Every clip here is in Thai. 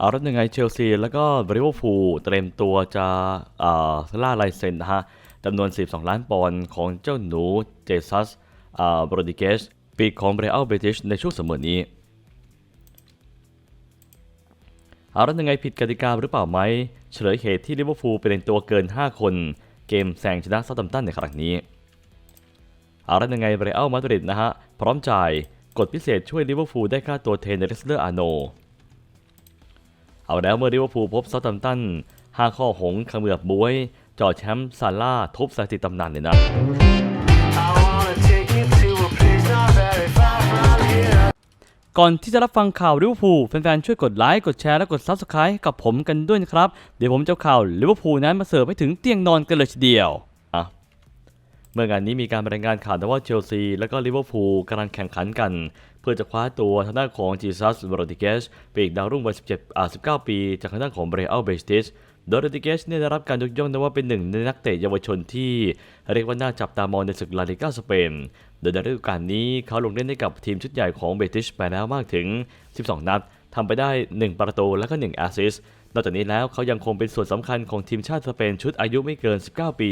เอาแล้วยังไงเชลซีแล้วก็ริเวอร์พูลเตรียมตัวจะล่าลายเซ็นนะฮะจำนวน 12 ล้านปอนด์ของเจ้าหนูเจสัสอ่าโรดิเกสปีกของเรอัลเบติชในช่วงเสมอนี้เอาแล้วยังไงผิดกติกาหรือเปล่าไหม เฉลยเหตุที่ลิเวอร์พูลเป็นตัวเกิน 5 คน เกมแซงชนะซาตัมตันในครั้งนี้เอาแล้วยังไงเรอัลมาดริดนะฮะ พร้อมจ่ายกฎพิเศษช่วยลิเวอร์พูลได้ค่าตัวเทนเนริสเลอร์อาโน เอาแล้วเมื่อลิเวอร์พูลพบซาตัมตันห้าข้อหงเขมือบบวยจอแชมป์ซาร่าทุบสถิติตำนานเลยนะก่อนที่จะรับฟังข่าวลิเวอร์พูลแฟนๆ ช่วยกดไลค์ กดแชร์ และกด Subscribe กับผมกันด้วยนะครับ เดี๋ยวผมจะข่าวลิเวอร์พูลนั้นมาเสิร์ฟให้ถึงเตียงนอนกันเลยทีเดียวอะเมื่องานนี้มีการรายงานข่าวว่าเชลซีและก็ลิเวอร์พูลกำลังแข่งขันกัน เพื่อจะคว้าตัวทางด้านของจีซัสโรดิเกสปีกดาวรุ่งวัย17อ่า19 ปี จากทางด้านของเบรอัลเบสติสโดยโรดิเกสเนี่ยได้รับการยกย่องนะว่าเป็นหนึ่งในนักเตะเยาวชนที่เรียกว่าน่าจับตามองในศึกลาลิก้าสเปน โดยในฤดูกาลนี้เขาลงเล่นให้กับทีมชุดใหญ่ของเบติชไปแล้วมากถึง 12 นัดทำไปได้ 1 ประตูและก็ 1 แอสซิสต์นอกจากนี้แล้วเขายังคงเป็นส่วนสำคัญของทีมชาติสเปนชุดอายุไม่เกิน 19 ปี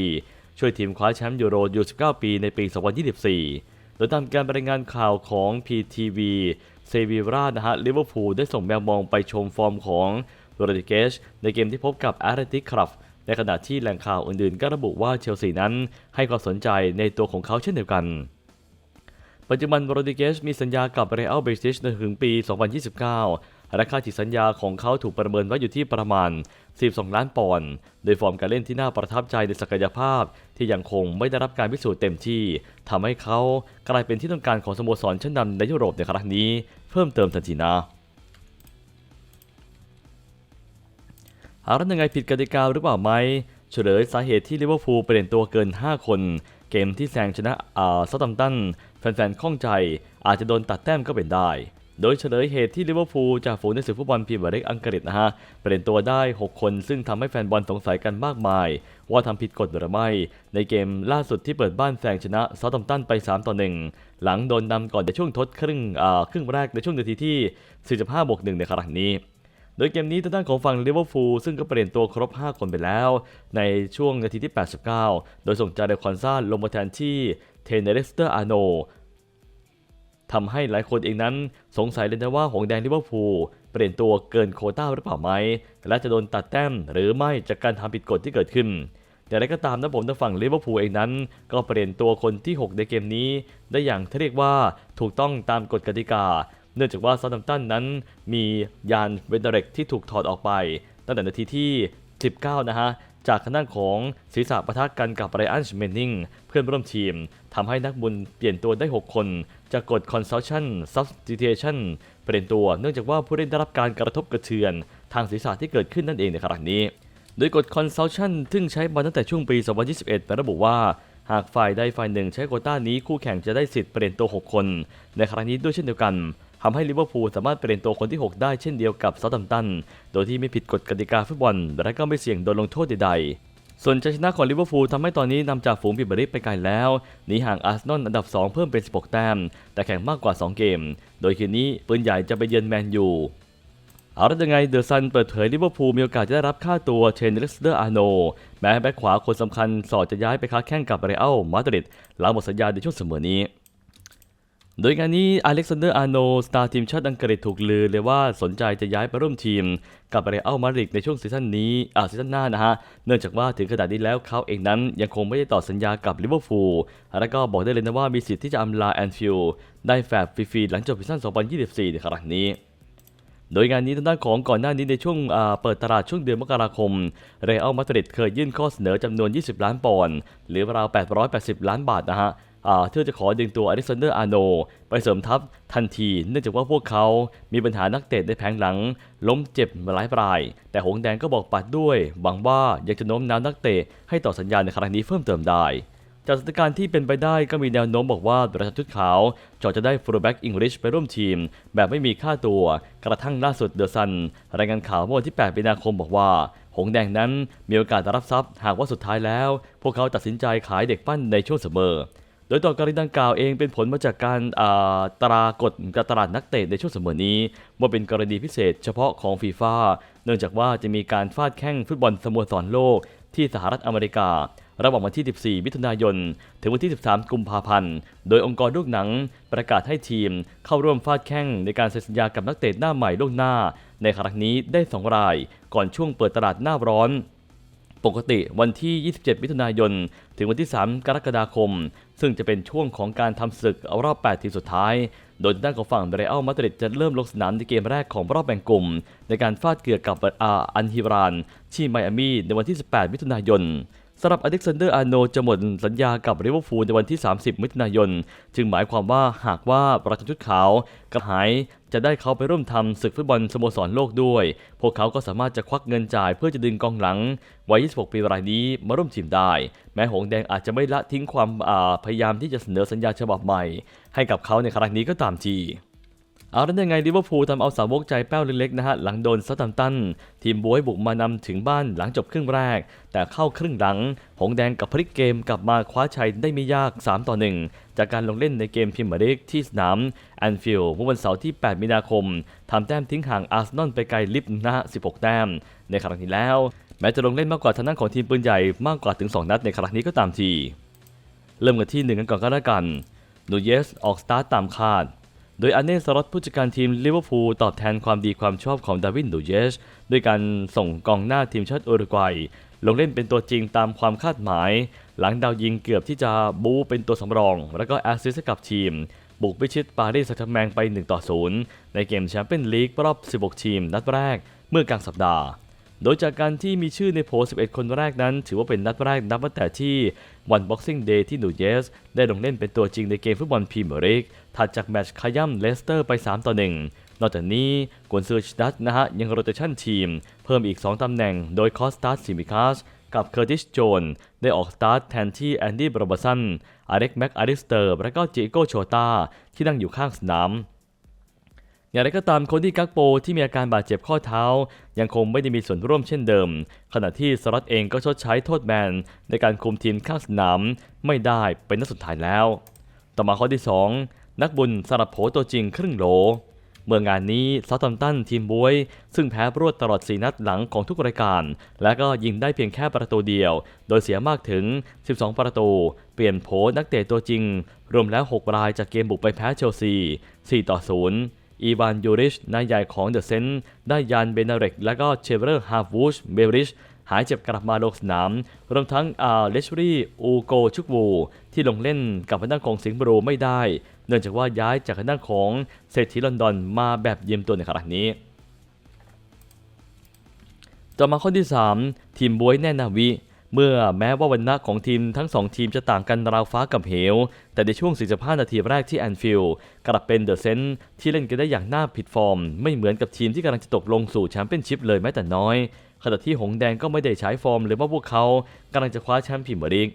ช่วยทีมคว้าแชมป์ยูโรยู19 ปีในปี 2024 โดยตามการรายงานข่าวของ PTV เซวีรานะฮะลิเวอร์พูลได้ส่งแมวมองไปชมฟอร์มของโรดิเกชในเกมที่พบกับอาร์เลติกครับในขณะที่แหล่งข่าวอื่นๆ ก็ระบุว่าเชลซีนั้นให้ความสนใจในตัวของเขาเช่นเดียวกัน ปัจจุบันโรดิเกชมีสัญญากับเรอัลเบติชถึงปี 2029 และค่าฉีกสัญญาของเขาถูกประเมินไว้อยู่ที่ประมาณ 12 ล้านปอนด์ โดยฟอร์มการเล่นที่น่าประทับใจในศักยภาพ ที่ยังคงไม่ได้รับการพิสูจน์เต็มที่ทำให้เขากลายเป็นที่ต้องการของสโมสรชั้นนำในยุโรปในครั้งนี้ เพิ่มเติมทันทีนะหากแล้วยังไงผิดกติกาหรือเปล่าไหมเฉลยสาเหตุที่ลิเวอร์พูลเปลี่ยนตัวเกิน 5 คน เกมที่แซงชนะอ่าซตัมตันแฟนๆข้องใจอาจจะโดนตัดแต้มก็เป็นได้ โดยเฉลยเหตุที่ลิเวอร์พูลจากฝูงในศึกฟุตบอลพรีเมียร์ลีกอังกฤษนะฮะเปลี่ยนตัวได้ 6 คน ซึ่งทำให้แฟนบอลสงสัยกันมากมาย ว่าทำผิดกฎหรือไม่ ในเกมล่าสุดที่เปิดบ้านแซงชนะซาตัมตันไป 3 ต่อ 1 หลังโดนนำก่อนในช่วงทดครึ่งอ่าครึ่งแรกในช่วงนาทีที่ 45บวก1ในครั้งนี้โดยเกมนี้ทางด้านของฝั่งลิเวอร์พูลซึ่งก็เปลี่ยนตัวครบ 5 คนไปแล้ว ในช่วงนาทีที่ 89 โดยส่งจาเดคอนซาลงมาแทนที่เทเนเรสเตอร์อาโน ทำให้หลายคนเองนั้นสงสัยเลยนะว่าหงแดงลิเวอร์พูลเปลี่ยนตัวเกินโคต้าหรือเปล่าไหม และจะโดนตัดแต้มหรือไม่จากการทำผิดกฎที่เกิดขึ้นอย่างไรก็ตามนะผมทางฝั่งลิเวอร์พูลเองนั้น ก็เปลี่ยนตัวคนที่ 6 ในเกมนี้ ได้อย่างที่เรียกว่าถูกต้องตามกฎกติกา เนื่องจากว่าซาตัมตันนั้น มียานเวนเดเรกที่ถูกถอดออกไป ตั้งแต่นาทีที่ 19 นะฮะ จากทางด้านของศีรษะปะทะกันกับไรอันชเมนนิงเพื่อนร่วมทีมทำให้นักบุญเปลี่ยนตัวได้ 6 คน จากกฎ consultation substitution เปลี่ยนตัว เนื่องจากว่าผู้เล่นได้รับการกระทบกระเทือน ทางศีรษะที่เกิดขึ้นนั่นเองในครั้งนี้ โดยกฎ consultation ซึ่งใช้มาตั้งแต่ช่วงปี 2021 ระบุว่า หากฝ่ายใดฝ่ายหนึ่งใช้โควต้านี้คู่แข่งจะได้สิทธิ์เปลี่ยนตัว 6 คน ในครั้งนี้ด้วยเช่นเดียวกันทำให้ลิเวอร์พูลสามารถเปลี่ยนตัวคนที่ 6 ได้เช่นเดียวกับเซาท์แฮมป์ตัน โดยที่ไม่ผิดกฎกติกาฟุตบอล และก็ไม่เสี่ยงโดนลงโทษใดๆ ส่วนชัยชนะของลิเวอร์พูลทำให้ตอนนี้นำจากฝูงบิบริไปไกลแล้วหนีห่างอาร์เซนอลอันดับ 2 เพิ่มเป็น 16 แต้ม แต่แข่งมากกว่า 2 เกม โดยคืนนี้ปืนใหญ่จะไปเยือนแมนยูเอาละยังไงเดอะซันเปิดเผยลิเวอร์พูลมีโอกาสจะได้รับค่าตัวเชนเนสเตอร์อาโน แม้แบ็คขวาคนสำคัญสอดจะย้ายไปค้าแข่งกับเรอัลมาดริดหลังหมดสัญญาในช่วงเสมอนี้ โดยงานนี้อเล็กซานเดอร์อาโนสตาร์ทีมชาติอังกฤษถูกลือเลยว่าสนใจจะย้ายไปร่วมทีมกับเรอัลมาดริดในช่วงซีซั่นนี้อ่าซีซั่นหน้านะฮะ เนื่องจากว่าถึงขนาดนี้แล้วเขาเองนั้นยังคงไม่ได้ต่อสัญญากับลิเวอร์พูล และก็บอกได้เลยนะว่ามีสิทธิ์ที่จะอำลาแอนฟิลด์ได้แฟบฟรีๆหลังจบซีซั่น 2024 ในครั้งนี้โดยงานนี้ทางด้านของก่อนหน้านี้ในช่วงอ่าเปิดตลาดช่วงเดือนมกราคม เรอัลมาดริดเคยยื่นข้อเสนอจำนวน 20 ล้านปอนด์หรือราว 880 ล้านบาทนะฮะ เพื่อจะขอดึงตัวอเล็กซานเดอร์อาร์โน ไปเสริมทัพทันที เนื่องจากว่าพวกเขามีปัญหานักเตะในแผงหลัง ล้มเจ็บมาหลายราย แต่หงแดงก็บอกปัดด้วยหวังว่าอยากจะโน้มน้าวนักเตะให้ต่อสัญญาในครั้งนี้เพิ่มเติมได้จากสถานการณ์ที่เป็นไปได้ก็มีแนวโน้มบอกว่าประชาชุดขาวจอจะได้ฟูลแบ็กอังกฤษไปร่วมทีม แบบไม่มีค่าตัว กระทั่งล่าสุดเดอะซัน รายงานข่าวเมื่อวันที่ 8 มีนาคมบอกว่า หงแดงนั้นมีโอกาสรับทรัพย์ หากว่าสุดท้ายแล้ว พวกเขาตัดสินใจขายเด็กปั้นในช่วงเสมอ โดยต่อกรณีดังกล่าวเองเป็นผลมาจากการตรากฎการตลาดนักเตะในช่วงเสมอนี้ว่าเป็นกรณีพิเศษเฉพาะของฟีฟ่าเนื่องจากว่าจะมีการฟาดแข่งฟุตบอลสโมสรโลกที่สหรัฐอเมริการะหว่างวันที่ 14 มิถุนายน ถึงวันที่ 13 กุมภาพันธ์ โดยองค์กรลูกหนังประกาศให้ทีมเข้าร่วมฟาดแข่งในการเซ็นสัญญากับนักเตะหน้าใหม่ล่วงหน้า ในครั้งนี้ได้ 2 ราย ก่อนช่วงเปิดตลาดหน้าร้อน ปกติวันที่ 27 มิถุนายน ถึงวันที่ 3 กรกฎาคม ซึ่งจะเป็นช่วงของการทำศึกรอบ 8 ทีมสุดท้าย โดยด้านของฝั่งเรอัลมาดริดจะเริ่มลงสนามในเกมแรกของรอบแบ่งกลุ่ม ในการฟาดเกือกกับอาอันฮิราน ที่ไมอามีในวันที่ 18 มิถุนายน สำหรับอเล็กซานเดอร์อาร์โนจะหมดสัญญากับลิเวอร์พูลในวันที่ 30 มิถุนายน จึงหมายความว่าหากว่าประกันชุดขาวกระหายจะได้เขาไปร่วมทำศึกฟุตบอลสโมสรโลกด้วย พวกเขาก็สามารถจะควักเงินจ่ายเพื่อจะดึงกองหลัง วัย 26 ปีรายนี้มาร่วมทีมได้ แม้หงแดงอาจจะไม่ละทิ้งความาพยายามที่จะเสนอสัญญาฉบับใหม่ ให้กับเขาในครั้งนี้ก็ตามที เอาแล้วยังไงลิเวอร์พูลทำเอาสาวกใจแป้วเล็กๆนะฮะหลังโดนซัตตัมตัน ทีมบวยบุกมานำถึงบ้านหลังจบครึ่งแรก แต่เข้าครึ่งหลัง หงแดงกับพลิกเกมกลับมาคว้าชัยได้ไม่ยาก 3 ต่อ 1 จากการลงเล่นในเกมพรีเมียร์ลีกที่สนามแอนฟิลด์เมื่อวันเสาร์ที่ 8 มีนาคมทำแต้มทิ้งห่างอาร์เซนอลไปไกลลิฟต์นะฮะ16 แต้ม ในครั้งนี้แล้ว แม้จะลงเล่นมากกว่าทางด้านของทีมปืนใหญ่มากกว่าถึง 2 นัดในครั้งนี้ก็ตามที เริ่มกันที่หนึ่งกันก่อนก็แล้วกันนูเยสออกสตาร์ตตามคาด โดยอันเน่สล็อตผู้จัดการทีมลิเวอร์พูลตอบแทนความดีความชอบของดาวินดูเยสด้วยการส่งกองหน้าทีมชาติอุรุกวัย ลงเล่นเป็นตัวจริงตามความคาดหมาย หลังดาวยิงเกือบที่จะบู๊เป็นตัวสำรอง แล้วก็แอสซิสต์กับทีม บุกไปชิดปารีสแซงต์แชร์แมงไป 1 ต่อ 0 ในเกมแชมเปี้ยนลีกรอบ 16 ทีม นัดแรกเมื่อกลางสัปดาห์ โดยจากการที่มีชื่อในโผ11 คนแรกนั้น ถือว่าเป็นนัดแรกนับตั้งแต่ที่วัน Boxing Day ที่นูเยส ได้ลงเล่นเป็นตัวจริงในเกมฟุตบอลพรีเมียร์ลีกถัดจากแมตช์ขย่ำเลสเตอร์ไป 3 ต่อ 1 นอกจากนี้กวนซือชดัตนะฮะ ยังโรเตชันทีม เพิ่มอีก 2 ตำแหน่ง โดยคอสตัสซิมิคัสกับเคอร์ติสโจน ได้ออกสตาร์ทแทนที่แอนดี้บรอบสันอาเร็กแม็กอาริสเตอร์และก็จิโกโชตาที่นั่งอยู่ข้างสนาม อย่างไรก็ตามคนที่กักโปที่มีอาการบาดเจ็บข้อเท้า ยังคงไม่ได้มีส่วนร่วมเช่นเดิม ขณะที่สล็อตเองก็ชดใช้โทษแบนในการคุมทีมข้างสนามไม่ได้เป็นนัดสุดท้ายแล้ว ต่อมาข้อที่ 2 นักบุญสลับโผตัวจริงครึ่งโหล เมื่องานนี้ซาตัมตันทีมบวย ซึ่งแพ้รวดตลอด 4 นัดหลังของทุกรายการ และก็ยิงได้เพียงแค่ประตูเดียว โดยเสียมากถึง 12 ประตู เปลี่ยนโผนักเตะตัวจริง รวมแล้ว 6 รายจากเกมบุกไปแพ้เชลซี 4 ต่อ 0 อีวานยูริชนายใหญ่ของเดอะเซนต์ได้ยานเบนาเรกและก็เชเวอร์ฮาร์ฟูชเบริชหายเจ็บกลับมาลงสนาม รวมทั้งอาเลชรีอูโกชุกวู ที่ลงเล่นกับทางด้านของสิงห์บรูไม่ได้ เนื่องจากว่าย้ายจากทางด้านของเศรษฐีลอนดอนมาแบบเยี่ยมตัวในครั้งนี้ ต่อมาข้อที่ 3 ทีมบวยแน่นาวิ เมื่อแม้ว่าวันนักของทีมทั้ง 2 ทีมจะต่างกันราวฟ้ากับเหว แต่ในช่วง 45 นาทีแรกที่แอนฟิลด์กลับเป็นเดอะเซนที่เล่นกันได้อย่างน่าผิดฟอร์ม ไม่เหมือนกับทีมที่กำลังจะตกลงสู่แชมเปี้ยนชิพเลยแม้แต่น้อย ขณะที่หงแดงก็ไม่ได้ใช้ฟอร์มหรือว่าพวกเขากำลังจะคว้าแชมป์พรีเมียร์ลีก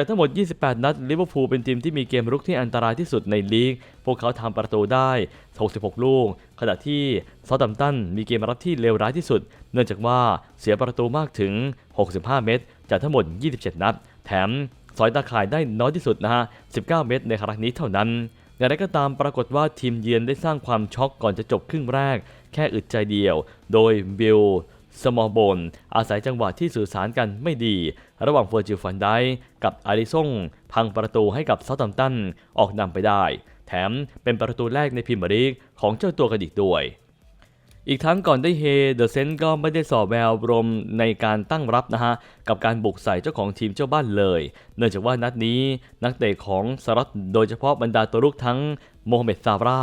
จากทั้งหมด 28 นัด ลิเวอร์พูลเป็นทีมที่มีเกมรุกที่อันตรายที่สุดในลีก พวกเขาทำประตูได้ 66 ลูก ขณะที่ซาตัมตันมีเกมรับที่เลวร้ายที่สุด เนื่องจากว่าเสียประตูมากถึง 65 เมตร จากทั้งหมด 27 นัด แถมสอยตาข่ายได้น้อยที่สุดนะฮะ 19 เมตรในครั้งนี้เท่านั้นอย่างไรก็ตามปรากฏว่าทีมเยือนได้สร้างความช็อกก่อนจะจบครึ่งแรก แค่อึดใจเดียว โดยบิล สมอลโบนอาศัยจังหวะที่สื่อสารกันไม่ดี ระหว่างเฟอร์จิลฟันไดกับอาริซงพังประตูให้กับเซาท์แฮมตันออกนำไปได้ แถมเป็นประตูแรกในพรีเมียร์ลีกของเจ้าตัวกันอีกด้วย อีกทั้งก่อนได้เฮเดอะเซนก็ไม่ได้สอบแววรมในการตั้งรับนะฮะ กับการบุกใส่เจ้าของทีมเจ้าบ้านเลย เนื่องจากว่านัดนี้นักเตะของสลัดโดยเฉพาะบรรดาตัวลูกทั้งโมฮัมเหม็ดซาร่า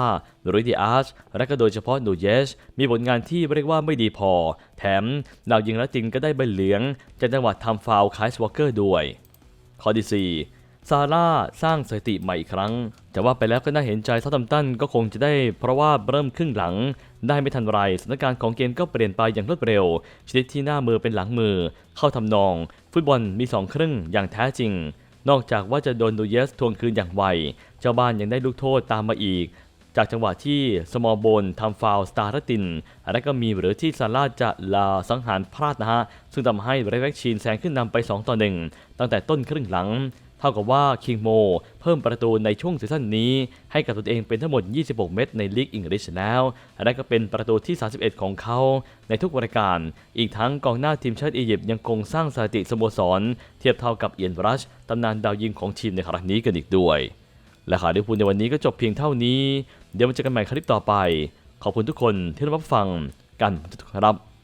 รุยดิอาชและก็โดยเฉพาะนูเยส มีผลงานที่เรียกว่าไม่ดีพอ แถมดาวยิงและจินก็ได้ใบเหลืองจากจังหวะทำฟาวคายสวอเกอร์ด้วย ข้อที่4 ซาร่าสร้างสถิติใหม่อีกครั้ง แต่ว่าไปแล้วก็น่าเห็นใจซาตัมตันก็คงจะได้เพราะว่าเริ่มครึ่งหลัง ได้ไม่ทันไรสถานการณ์ของเกมก็เปลี่ยนไปอย่างรวดเร็ว ชนิดที่หน้ามือเป็นหลังมือ เข้าทำนอง ฟุตบอลมี2ครึ่งอย่างแท้จริง นอกจากว่าจะโดนดูเยสทวงคืนอย่างไว เจ้าบ้านยังได้ลูกโทษตามมาอีก จากจังหวะที่สมอลโบนทำฟาวสตาร์ติน และก็มีหรือที่ซาร่าจะลาสังหารพลาดนะฮะ ซึ่งทำให้เรเวกชีนแซงขึ้นนำไป 2 ต่อ 1 ตั้งแต่ต้นครึ่งหลัง ทท่ากับว่าคิงโมเพิ่มประตูในช่วงซีซั่นนี้ ให้กับตัวเองเป็นทั้งหมด 26 เม็ดในลีกอังกฤษแล้วและก็เป็นประตูที่ 31 ของเขาในทุกรายการ อีกทั้งกองหน้าทีมชาติอียิปต์ยังคงสร้างสถิติสโมสร เทียบเท่ากับเอียนบรัชตำนานดาวยิงของทีมในครั้งนี้กันอีกด้วย และข่าวลิเวอร์พูลในวันนี้ก็จบเพียงเท่านี้ เดี๋ยวมาเจอกันใหม่คลิปต่อไป ขอบคุณทุกคนที่รับฟังกันครับ